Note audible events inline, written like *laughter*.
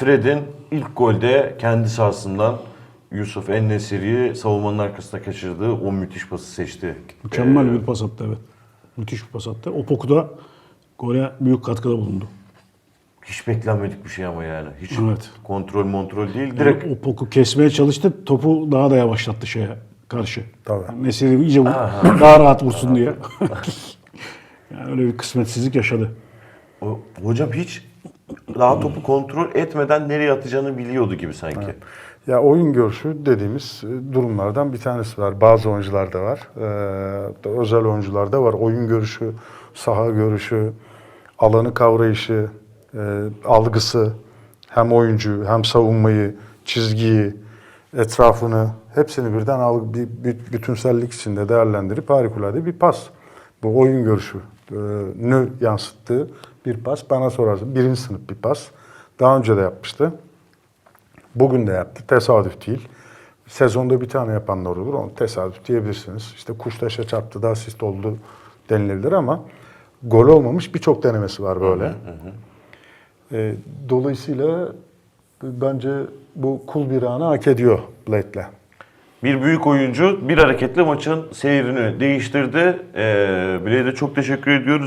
Fred'in ilk golde kendi sahasından Yusuf En-Nesyri'yi savunmanın arkasına kaçırdığı o müthiş pası seçti. Mükemmel bir pas attı evet. Müthiş bir pas attı. O Poku da gole büyük katkıda bulundu. Hiç beklenmedik bir şey ama yani. Hiç Evet. kontrol kontrol değil. Yani Direkt o Poku kesmeye çalıştı. Topu daha da yavaşlattı şeye karşı. Tabii. Yani Nesiri iyice vur- *laughs* daha rahat vursun diye. *laughs* yani öyle bir kısmetsizlik yaşadı. o- hocam hiç daha topu kontrol etmeden nereye atacağını biliyordu gibi sanki. Ya oyun görüşü dediğimiz e, durumlardan bir tanesi var. Bazı oyuncularda var. Ee, özel oyuncularda var. Oyun görüşü, saha görüşü, alanı kavrayışı, e, algısı, hem oyuncu hem savunmayı, çizgiyi, etrafını hepsini birden algı, bir, bir bütünsellik içinde değerlendirip harikulade bir pas. Bu oyun görüşü e, nü yansıttığı bir pas. Bana sorarsın birinci sınıf bir pas. Daha önce de yapmıştı. Bugün de yaptı. Tesadüf değil. Sezonda bir tane yapanlar olur. Onu tesadüf diyebilirsiniz. İşte kuş taşa çarptı da asist oldu denilebilir ama gol olmamış birçok denemesi var böyle. Ee, dolayısıyla bence bu kul bir anı hak ediyor Blade'le. Bir büyük oyuncu bir hareketle maçın seyrini değiştirdi. Ee, Blade'e çok teşekkür ediyoruz.